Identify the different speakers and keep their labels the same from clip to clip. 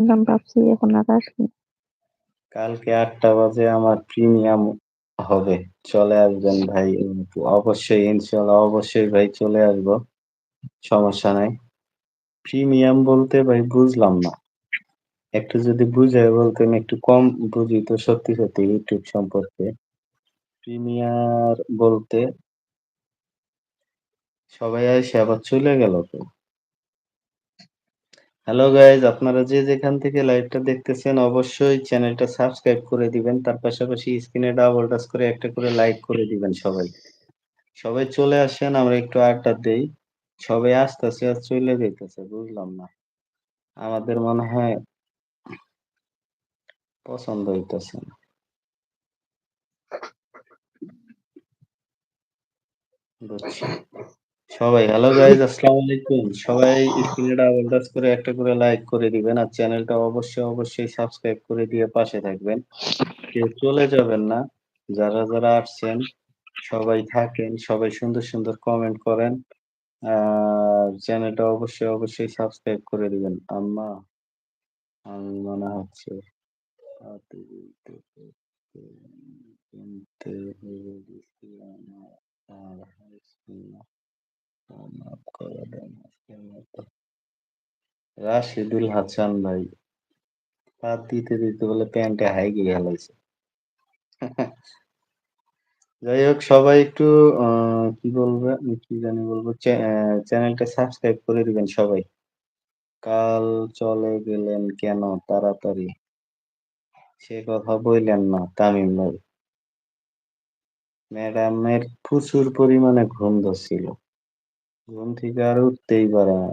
Speaker 1: নাম ভাবছি এখন আর আসেনি।
Speaker 2: কালকে আটটা বাজে আমার প্রিমিয়াম হবে। চলে আসবেন ভাই। অবশ্যই ইনশাআল্লাহ অবশ্যই ভাই চলে আসব। সমস্যা নাই। প্রিমিয়াম বলতে ভাই বুঝলাম না। একটু যদি বুঝায় বলতেন একটু কম বুঝি তো সত্যি, সত্যি ইউটিউব সম্পর্কে। প্রিমিয়ার বলতে সবাই আইসা আবার চলে গেল তো। হ্যালো গাইজ আপনারা যে যেখান থেকে লাইভটা দেখতেছেন, অবশ্যই চ্যানেলটা সাবস্ক্রাইব করে দিবেন। তার পাশাপাশি স্ক্রিনে ডাবল টাচ করে একটা করে লাইক করে দিবেন সবাই। সবাই চলে আসেন, আমরা একটু আড্ডা দেই। সবাই আসতেছে আর চলে যেতেছে বুঝলাম না। আমাদের মনে হয় পছন্দ হইতেছে না। বুঝছি। সবাই হ্যালো গাইস আসসালামু আলাইকুম। সবাই স্ক্রিনে ডাবল টাচ করে একটা করে লাইক করে দিবেন। আর চ্যানেলটা অবশ্যই, অবশ্যই সাবস্ক্রাইব করে দিয়ে পাশে থাকবেন। কেউ চলে যাবেন না। যারা, যারা আসছেন সবাই থাকেন। সবাই সুন্দর, সুন্দর কমেন্ট করেন। আর চ্যানেলটা অবশ্যই, অবশ্যই সাবস্ক্রাইব করে দিবেন। আম্মা আমি মনে হচ্ছে আমার। রাশিদুল হাসান ভাই। পা দিতে, দিতে বলে প্যান্টে হাইগে হেলাইছে। যাই হোক সবাই একটু কি বলবে কি জানি বলব চ্যানেলটা সাবস্ক্রাইব করে দিবেন সবাই। কাল চলে গেলেন কেন তাড়াতাড়ি? সে কথা বললেন না তামিম ভাই। ম্যাডামের প্রচুর পরিমাণে ঘুম ধরছিল। ঘুম থেকে আর উঠতেই পারে না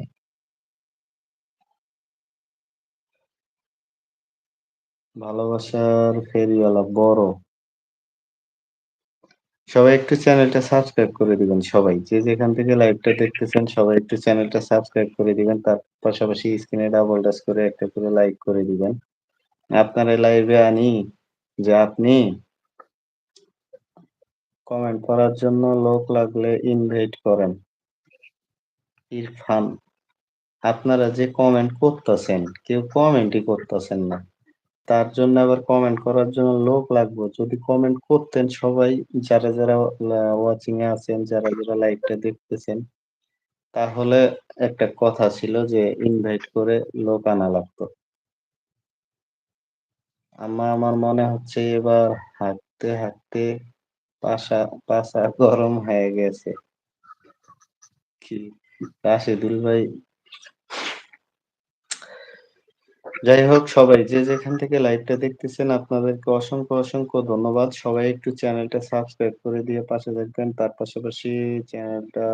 Speaker 2: ভালোবাসার ফেরিওয়ালা বড়। সবাই একটু চ্যানেলটা সাবস্ক্রাইব করে দিবেন সবাই। যে যেখান থেকে লাইভটা দেখতেছেন, সবাই একটু চ্যানেলটা সাবস্ক্রাইব করে দিবেন। তার পাশাপাশি স্ক্রিনে ডাবল টাচ করে একটা করে লাইক করে দিবেন। আপনার লাইভে আনি, যে আপনি কমেন্ট করার জন্য লোক লাগলে ইনভাইট করেন। ইরফান আপনারা যে কমেন্ট করতেছেন কেউ কমেন্টই করতেছেন না। তার জন্য আবার কমেন্ট করার জন্য লোক লাগবে। যদি কমেন্ট করতেন সবাই যারা, যারা ওয়াচিং এ আছেন, যারা, যারা লাইভটা দেখতেছেন তাহলে একটা কথা ছিল যে ইনভাইট করে লোক আনা লাগতো। আম্মা আমার মনে হচ্ছে এবার হাঁটতে, হাঁটতে পাশা পাছা গরম হয়ে গেছে। কি রাশেদুল ভাই যাই হোক সবাই যে যেখান থেকে লাইভটা দেখতেছেন আপনাদেরকে অসংখ্য, অসংখ্য ধন্যবাদ। সবাই একটু চ্যানেলটা সাবস্ক্রাইব করে দিয়ে পাশে থাকবেন। তার পাশাপাশি চ্যানেলটা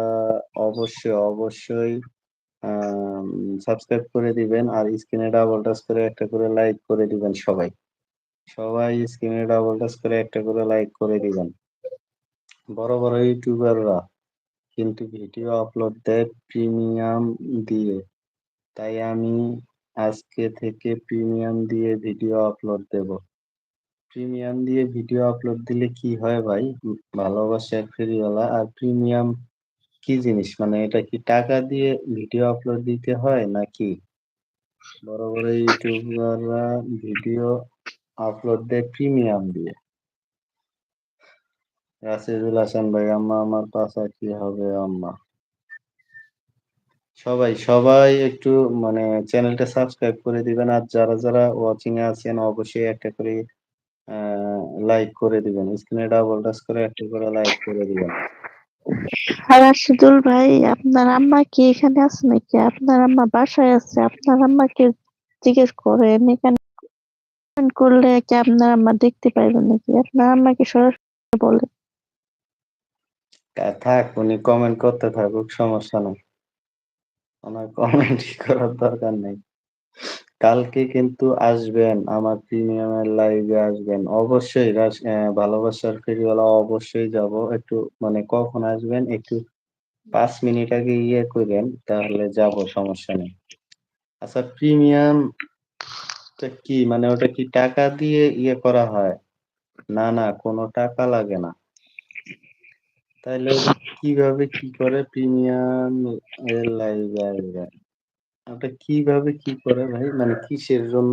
Speaker 2: অবশ্যই, অবশ্যই সাবস্ক্রাইব করে দিবেন। আর স্ক্রিনে ডাবল টাচ করে একটা করে লাইক করে দিবেন সবাই। সবাই স্ক্রিনে ডাবল টাচ করে একটা করে লাইক করে দিবেন। বড়, বড় ইউটিউবাররা কিন্তু ভিডিও আপলোড দেয় প্রিমিয়াম দিয়ে। তাই আমি আজকে থেকে প্রিমিয়াম দিয়ে ভিডিও আপলোড দেব। প্রিমিয়াম দিয়ে ভিডিও আপলোড দিলে কি হয় ভাই? ভালোবাসার ফেরিওয়ালা আর প্রিমিয়াম কি জিনিস? মানে এটা কি টাকা দিয়ে ভিডিও আপলোড দিতে হয় নাকি? বড়, বড় ইউটিউবাররা ভিডিও আপলোড দেয় প্রিমিয়াম দিয়ে। রাশিদুল হাসান ভাই, আম্মা আমার পাছা কি হবে আম্মা? সবাই, সবাই একটু মানে চ্যানেলটা সাবস্ক্রাইব করে দিবেন। আর যারা, যারা ওয়াচিং এ আছেন অবশ্যই একটা করে লাইক করে দিবেন। স্ক্রিনে ডাবল টাচ করে একটা করে লাইক করে দিবেন।
Speaker 1: রাশিদুল ভাই আপনার আম্মা কি এখানে আছে নাকি? আপনার আম্মা বাসায় আছে। আপনার আম্মাকে জিজ্ঞেস করেন এখানে করলে কি আপনার আম্মা দেখতে পাইবেন নাকি? আপনার আম্মাকে সরাসরি বলেন।
Speaker 2: থাক উনি কমেন্ট করতে থাকুক সমস্যা নাই। ওনার কমেন্টই করার দরকার নাই। কালকে কিন্তু আসবেন আমার প্রিমিয়ামের লাইভে আসবেন। অবশ্যই ভালোবাসার ফেরিওয়ালা অবশ্যই যাব একটু মানে কখন আসবেন একটু পাঁচ মিনিট আগে ইয়ে কইরেন তাহলে যাব সমস্যা নেই। আচ্ছা প্রিমিয়াম কি? মানে ওটা কি টাকা দিয়ে ইয়ে করা হয়? না, না কোনো টাকা লাগে না। ওটা কীভাবে কি করে প্রিমিয়াম আসবেন? ওটা কীভাবে কি করে ভাই? মানে কিসের জন্য?